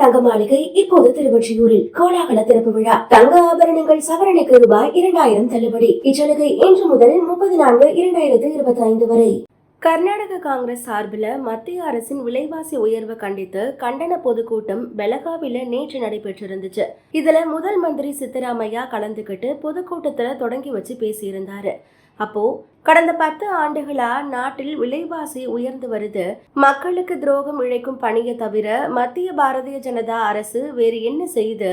தங்க மாளிகை இப்போது திருவொற்றியூரில் கோலாகல திறப்பு விழா. தங்க ஆபரணங்கள் சவரனுக்கு ரூபாய் இரண்டாயிரம் தள்ளுபடி. இச்சலுகை இன்று முதல் முப்பது நான்கு இரண்டாயிரத்து இருபத்தி ஐந்து வரை. கர்நாடக காங்கிரஸ் சார்பில் மத்திய அரசின் விலைவாசி உயர்வை கண்டித்து கண்டன பொதுக்கூட்டம் பெலகாவில நேற்று நடைபெற்றிருந்துச்சு. இதுல முதல் மந்திரி சித்தராமையா கலந்துக்கிட்டு பொதுக்கூட்டத்துல தொடங்கி வச்சு பேசியிருந்தாரு. அப்போது கடந்த பத்து ஆண்டுகளா நாட்டில் விலைவாசி உயர்ந்து வருது. மக்களுக்கு துரோகம் இழைக்கும் பணியை தவிர மத்திய பாரதிய ஜனதா அரசு வேறு என்ன செய்து?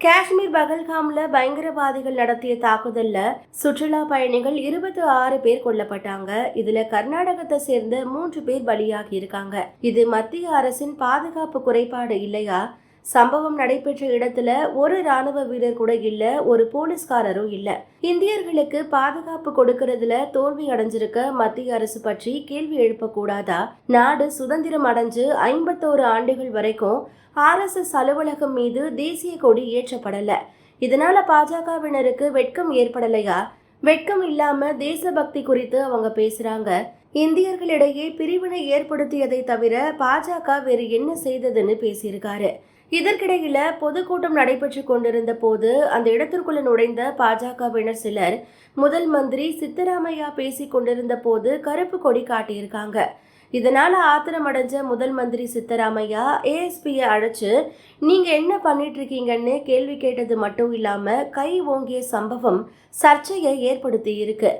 காஷ்மீர் பகல்காம்ல பயங்கரவாதிகள் நடத்திய தாக்குதல்ல சுற்றுலா பயணிகள் இருபத்தி ஆறு பேர் கொல்லப்பட்டாங்க. இதுல கர்நாடகத்தை சேர்ந்த மூன்று பேர் பலியாகி இருக்காங்க. இது மத்திய அரசின் பாதுகாப்பு குறைபாடு இல்லையா? சம்பவம் நடைபெற்ற இடத்துல ஒரு ராணுவ வீரர் கூட இல்ல ஒரு போலீஸ்காரரும் இல்ல. இந்தியர்களுக்கு பாதுகாப்பு கொடுக்கறதுல தோல்வி அடைஞ்சிருக்க மத்திய அரசு பற்றி கேள்வி எழுப்பக்கூடாதா? நாடு சுதந்திரம் அடைஞ்சு ஐம்பத்தோரு ஆண்டுகள் வரைக்கும் ஆர்எஸ்எஸ் அலுவலகம் மீது தேசிய கொடி ஏற்றப்படல. இதனால பாஜகவினருக்கு வெட்கம் ஏற்படலையா? வெட்கம் இல்லாம தேசபக்தி குறித்து அவங்க பேசுறாங்க. இந்தியர்களிடையே பிரிவினை ஏற்படுத்தியதை தவிர பாஜக வேறு என்ன செய்ததுன்னு பேசியிருக்காரு. இதற்கிடையில பொதுக்கூட்டம் நடைபெற்று கொண்டிருந்த போது அந்த இடத்திற்குள்ள நுழைந்த பாஜகவினர் சிலர் முதல் மந்திரி சித்தராமையா பேசிக் கொண்டிருந்த போது கருப்பு கொடி காட்டியிருக்காங்க. இதனால் ஆத்திரமடைஞ்ச முதல் மந்திரி சித்தராமையா ஏஎஸ்பியை அழைச்சு நீங்கள் என்ன பண்ணிட்டு இருக்கீங்கன்னு கேள்வி கேட்டது மட்டும் இல்லாமல் கை ஓங்கிய சம்பவம் சர்ச்சையை ஏற்படுத்தி இருக்கு